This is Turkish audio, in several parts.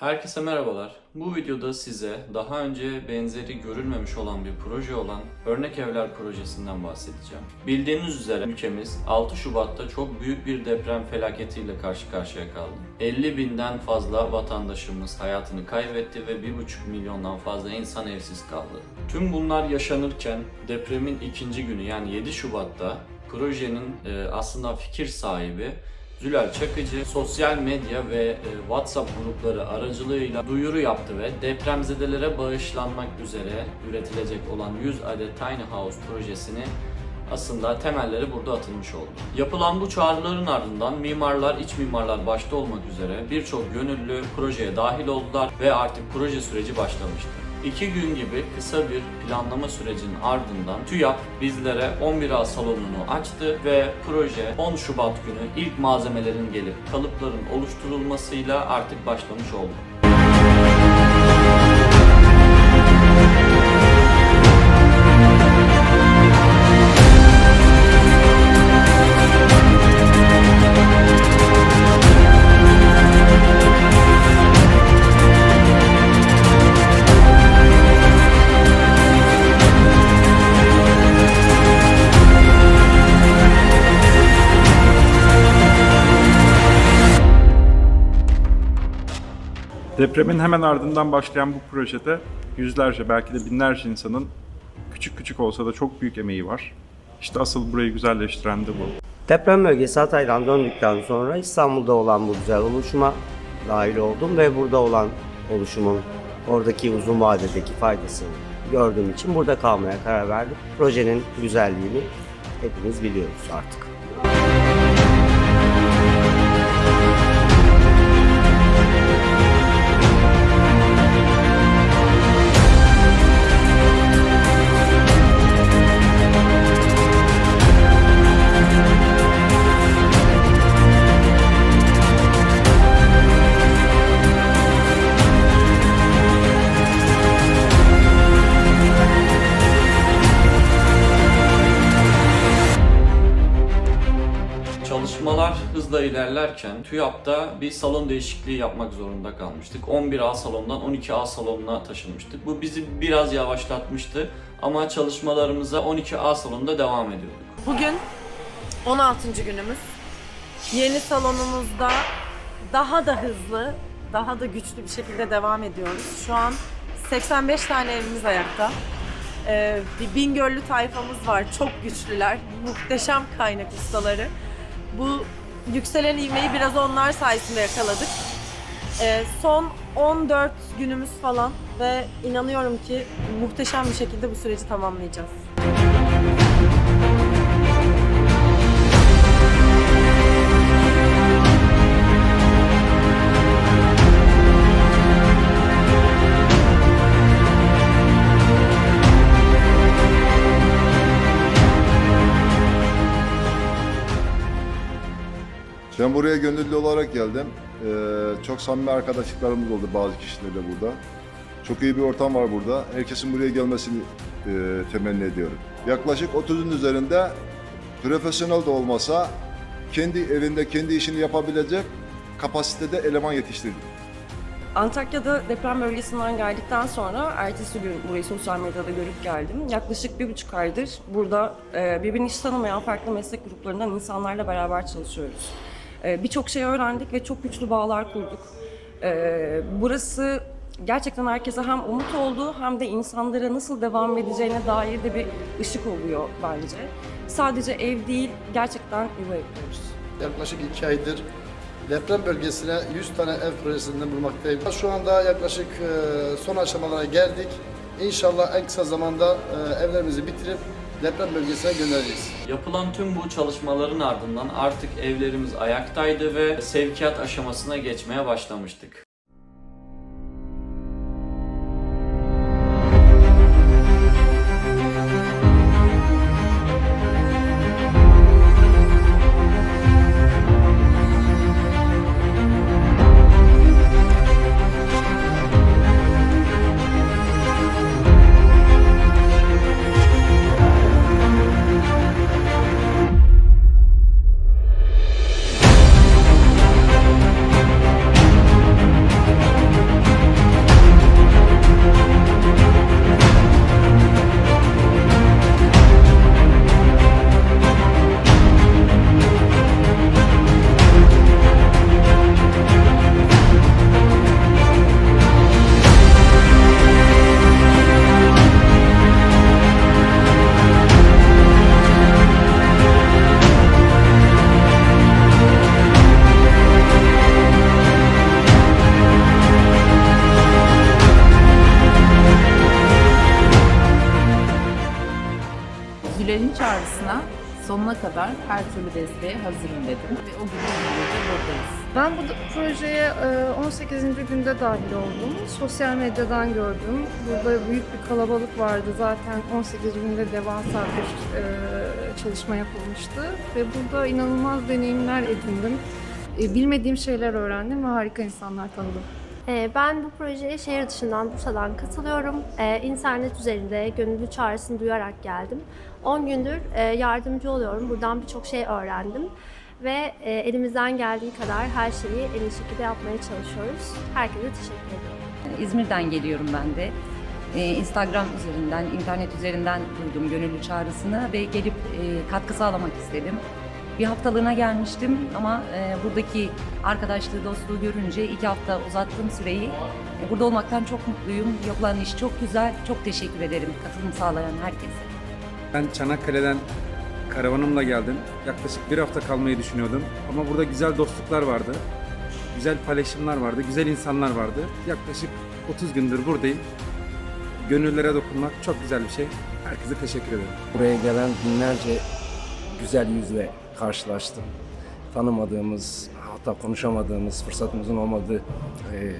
Herkese merhabalar. Bu videoda size daha önce benzeri görülmemiş olan bir proje olan Örnek Evler projesinden bahsedeceğim. Bildiğiniz üzere ülkemiz 6 Şubat'ta çok büyük bir deprem felaketiyle karşı karşıya kaldı. 50 binden fazla vatandaşımız hayatını kaybetti ve 1,5 milyondan fazla insan evsiz kaldı. Tüm bunlar yaşanırken depremin ikinci günü yani 7 Şubat'ta projenin e, aslında fikir sahibi Zülal Çakıcı sosyal medya ve e, WhatsApp grupları aracılığıyla duyuru yaptı ve depremzedelere bağışlanmak üzere üretilecek olan 100 adet Tiny House projesini aslında temelleri burada atılmış oldu. Yapılan bu çağrıların ardından mimarlar, iç mimarlar başta olmak üzere birçok gönüllü projeye dahil oldular ve artık proje süreci başlamıştı. İki gün gibi kısa bir planlama sürecinin ardından TÜYAP bizlere 11A salonunu açtı ve proje 10 Şubat günü ilk malzemelerin gelip kalıpların oluşturulmasıyla artık başlamış oldu. Depremin hemen ardından başlayan bu projede yüzlerce belki de binlerce insanın küçük küçük olsa da çok büyük emeği var. İşte asıl burayı güzelleştiren de bu. Deprem bölgesi Hatay'dan döndükten sonra İstanbul'da olan bu güzel oluşuma dahil oldum ve burada olan oluşumun oradaki uzun vadedeki faydasını gördüğüm için burada kalmaya karar verdim. Projenin güzelliğini hepimiz biliyoruz artık. İlerlerken TÜYAP'ta bir salon değişikliği yapmak zorunda kalmıştık. 11A salondan 12A salonuna taşınmıştık. Bu bizi biraz yavaşlatmıştı ama çalışmalarımıza 12A salonda devam ediyorduk. Bugün 16. günümüz. Yeni salonumuzda daha da hızlı, daha da güçlü bir şekilde devam ediyoruz. Şu an 85 tane evimiz ayakta. Ee, bir Bingöllü tayfamız var. Çok güçlüler. Muhteşem kaynak ustaları. Bu yükselen ivmeyi biraz onlar sayesinde yakaladık. Ee, son 14 günümüz falan ve inanıyorum ki muhteşem bir şekilde bu süreci tamamlayacağız. Ben buraya gönüllü olarak geldim. Ee, çok samimi arkadaşlıklarımız oldu bazı kişilerle burada. Çok iyi bir ortam var burada. Herkesin buraya gelmesini e, temenni ediyorum. Yaklaşık 30'un üzerinde profesyonel de olmasa kendi evinde kendi işini yapabilecek kapasitede eleman yetiştirdik. Antakya'da deprem bölgesinden geldikten sonra ertesi gün burayı sosyal medyada görüp geldim. Yaklaşık bir buçuk aydır burada e, birbirini hiç tanımayan farklı meslek gruplarından insanlarla beraber çalışıyoruz. E, Birçok şey öğrendik ve çok güçlü bağlar kurduk. E, Burası gerçekten herkese hem umut oldu hem de insanlara nasıl devam edeceğine dair de bir ışık oluyor bence. Sadece ev değil, gerçekten yuva yapıyoruz. Yaklaşık iki aydır deprem bölgesine 100 tane ev projesinde bulunmaktayım. Şu anda yaklaşık e, son aşamalara geldik. İnşallah en kısa zamanda e, evlerimizi bitirip deprem bölgesine göndereceğiz. Yapılan tüm bu çalışmaların ardından artık evlerimiz ayaktaydı ve sevkiyat aşamasına geçmeye başlamıştık. Sonuna kadar her türlü desteğe hazırım dedim ve o de buradayız. Ben bu projeye e, 18. günde dahil oldum. Sosyal medyadan gördüm. Burada büyük bir kalabalık vardı. Zaten 18 günde devasa bir e, çalışma yapılmıştı. Ve burada inanılmaz deneyimler edindim. E, Bilmediğim şeyler öğrendim ve harika insanlar tanıdım. Ee, Ben bu projeye şehir dışından Bursa'dan katılıyorum. Ee, İnternet üzerinde gönüllü çağrısını duyarak geldim. 10 gündür e, yardımcı oluyorum. Buradan birçok şey öğrendim. Ve e, elimizden geldiği kadar her şeyi en iyi şekilde yapmaya çalışıyoruz. Herkese teşekkür ediyorum. İzmir'den geliyorum ben de. Ee, Instagram üzerinden, internet üzerinden duydum gönüllü çağrısını ve gelip e, katkı sağlamak istedim. Bir haftalığına gelmiştim ama e, buradaki arkadaşlığı, dostluğu görünce iki hafta uzattığım süreyi e, burada olmaktan çok mutluyum. Yapılan iş çok güzel. Çok teşekkür ederim katılım sağlayan herkese. Ben Çanakkale'den karavanımla geldim. Yaklaşık bir hafta kalmayı düşünüyordum. Ama burada güzel dostluklar vardı. Güzel paylaşımlar vardı, güzel insanlar vardı. Yaklaşık 30 gündür buradayım. Gönüllere dokunmak çok güzel bir şey. Herkese teşekkür ederim. Buraya gelen binlerce güzel yüzle karşılaştım. Tanımadığımız, hatta konuşamadığımız, fırsatımızın olmadığı e,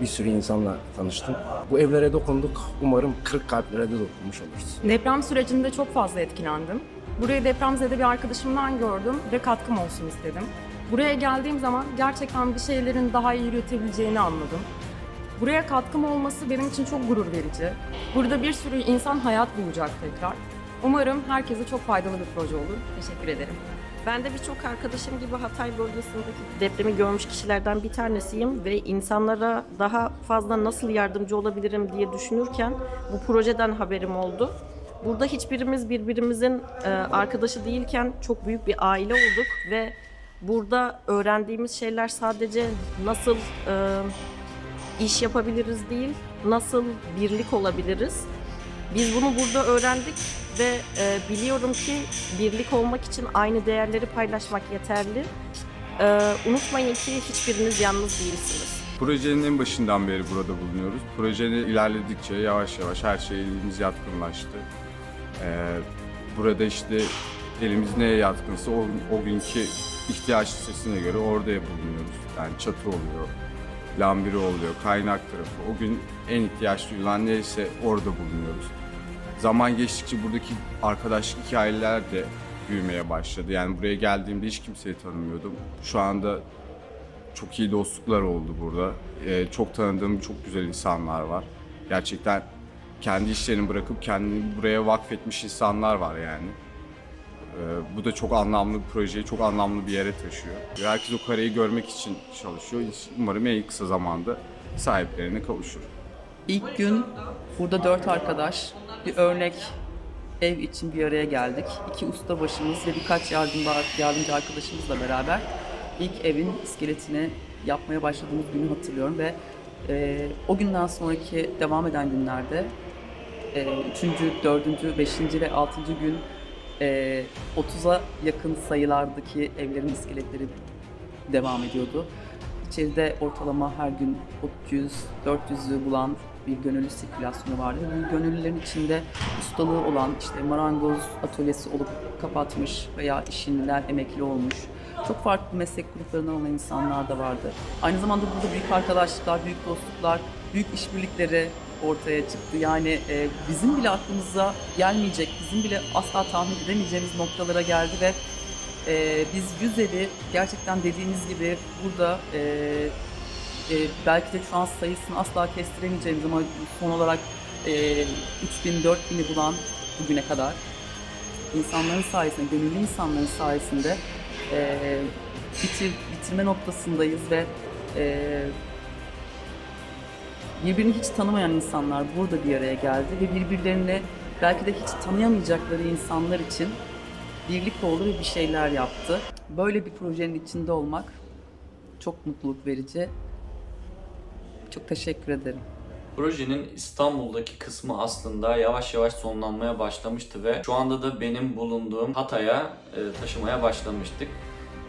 bir sürü insanla tanıştım. Bu evlere dokunduk. Umarım kırık kalplere de dokunmuş oluruz. Deprem sürecinde çok fazla etkilendim. Burayı depremzede bir arkadaşımdan gördüm ve katkım olsun istedim. Buraya geldiğim zaman gerçekten bir şeylerin daha iyi yürütebileceğini anladım. Buraya katkım olması benim için çok gurur verici. Burada bir sürü insan hayat bulacak tekrar. Umarım herkese çok faydalı bir proje olur. Teşekkür ederim. Ben de birçok arkadaşım gibi Hatay bölgesindeki depremi görmüş kişilerden bir tanesiyim ve insanlara daha fazla nasıl yardımcı olabilirim diye düşünürken bu projeden haberim oldu. Burada hiçbirimiz birbirimizin e, arkadaşı değilken çok büyük bir aile olduk ve burada öğrendiğimiz şeyler sadece nasıl e, iş yapabiliriz değil, nasıl birlik olabiliriz. Biz bunu burada öğrendik ve e, biliyorum ki birlik olmak için aynı değerleri paylaşmak yeterli. E, unutmayın ki hiçbiriniz yalnız değilsiniz. Projenin en başından beri burada bulunuyoruz. Projenin ilerledikçe yavaş yavaş her şey elimiz yatkınlaştı. Ee, burada işte elimiz neye yatkınsa o, o günkü ihtiyaç listesine göre orada bulunuyoruz. Yani çatı oluyor, lambiri oluyor, kaynak tarafı. O gün en ihtiyaç duyulan neyse orada bulunuyoruz. Zaman geçtikçe buradaki arkadaşlık hikayeler de büyümeye başladı. Yani buraya geldiğimde hiç kimseyi tanımıyordum. Şu anda çok iyi dostluklar oldu burada. Ee, çok tanıdığım çok güzel insanlar var. Gerçekten kendi işlerini bırakıp kendini buraya vakfetmiş insanlar var yani. Ee, bu da çok anlamlı bir projeyi çok anlamlı bir yere taşıyor. Herkes o kareyi görmek için çalışıyor. Umarım en kısa zamanda sahiplerine kavuşur. İlk gün burada dört arkadaş bir örnek ev için bir araya geldik. İki ustabaşımız ve birkaç yardım, yardımcı arkadaşımızla beraber ilk evin iskeletini yapmaya başladığımız günü hatırlıyorum ve e, o günden sonraki devam eden günlerde e, üçüncü, dördüncü, beşinci ve altıncı gün e, 30'a yakın sayılardaki evlerin iskeletleri devam ediyordu. İçeride ortalama her gün 300-400'ü bulan bir gönüllü sirkülasyonu vardı. Bu gönüllülerin içinde ustalığı olan işte marangoz atölyesi olup kapatmış veya işinler emekli olmuş. Çok farklı meslek gruplarından olan insanlar da vardı. Aynı zamanda burada büyük arkadaşlıklar, büyük dostluklar, büyük işbirlikleri ortaya çıktı. Yani e, bizim bile aklımıza gelmeyecek, bizim bile asla tahmin edemeyeceğimiz noktalara geldi ve e, biz Yüzeli gerçekten dediğiniz gibi burada e, e, belki de şu an sayısını asla kestiremeyeceğimiz ama son olarak e, 3000 4000'i bulan bugüne kadar insanların sayesinde, gönüllü insanların sayesinde e, bitir, bitirme noktasındayız ve e, birbirini hiç tanımayan insanlar burada bir araya geldi ve birbirlerini belki de hiç tanıyamayacakları insanlar için birlik oldu ve bir şeyler yaptı. Böyle bir projenin içinde olmak çok mutluluk verici. Çok teşekkür ederim. Projenin İstanbul'daki kısmı aslında yavaş yavaş sonlanmaya başlamıştı ve şu anda da benim bulunduğum Hatay'a e, taşımaya başlamıştık.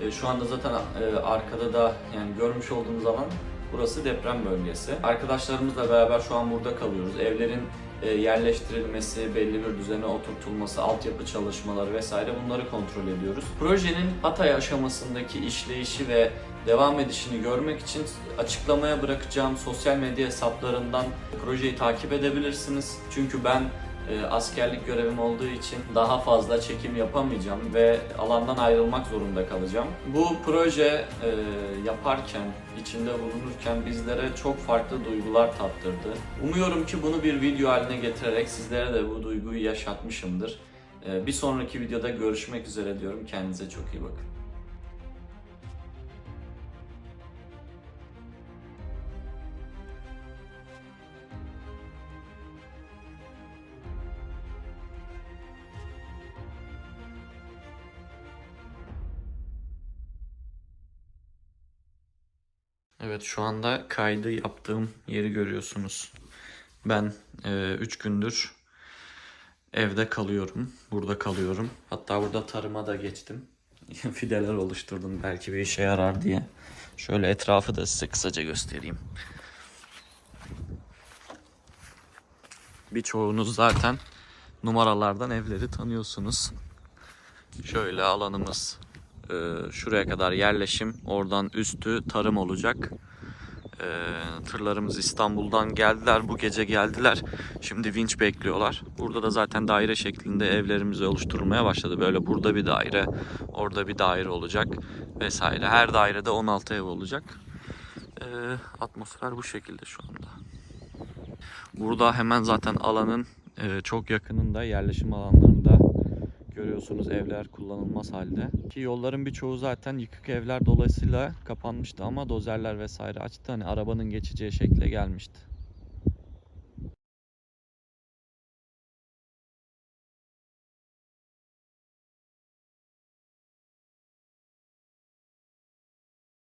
E, şu anda zaten e, arkada da yani görmüş olduğunuz alan Burası deprem bölgesi. Arkadaşlarımızla beraber şu an burada kalıyoruz. Evlerin e, yerleştirilmesi, belli bir düzene oturtulması, altyapı çalışmaları vesaire bunları kontrol ediyoruz. Projenin Hatay aşamasındaki işleyişi ve devam edişini görmek için açıklamaya bırakacağım sosyal medya hesaplarından projeyi takip edebilirsiniz. Çünkü ben e, askerlik görevim olduğu için daha fazla çekim yapamayacağım ve alandan ayrılmak zorunda kalacağım. Bu proje e, yaparken, içinde bulunurken bizlere çok farklı duygular tattırdı. Umuyorum ki bunu bir video haline getirerek sizlere de bu duyguyu yaşatmışımdır. E, bir sonraki videoda görüşmek üzere diyorum. Kendinize çok iyi bakın. Evet şu anda kaydı yaptığım yeri görüyorsunuz. Ben 3 gündür evde kalıyorum. Burada kalıyorum. Hatta burada tarıma da geçtim. Fideler oluşturdum belki bir işe yarar diye. Şöyle etrafı da size kısaca göstereyim. Birçoğunuz zaten numaralardan evleri tanıyorsunuz. Şöyle alanımız ee, şuraya kadar yerleşim, oradan üstü tarım olacak. Ee, tırlarımız İstanbul'dan geldiler, bu gece geldiler. Şimdi vinç bekliyorlar. Burada da zaten daire şeklinde evlerimizi oluşturulmaya başladı. Böyle burada bir daire, orada bir daire olacak vesaire. Her dairede 16 ev olacak. Ee, atmosfer bu şekilde şu anda. Burada hemen zaten alanın e, çok yakınında yerleşim alanlarında görüyorsunuz evler kullanılmaz halde. Ki yolların birçoğu zaten yıkık evler dolayısıyla kapanmıştı ama dozerler vesaire açtı. Hani arabanın geçeceği şekle gelmişti.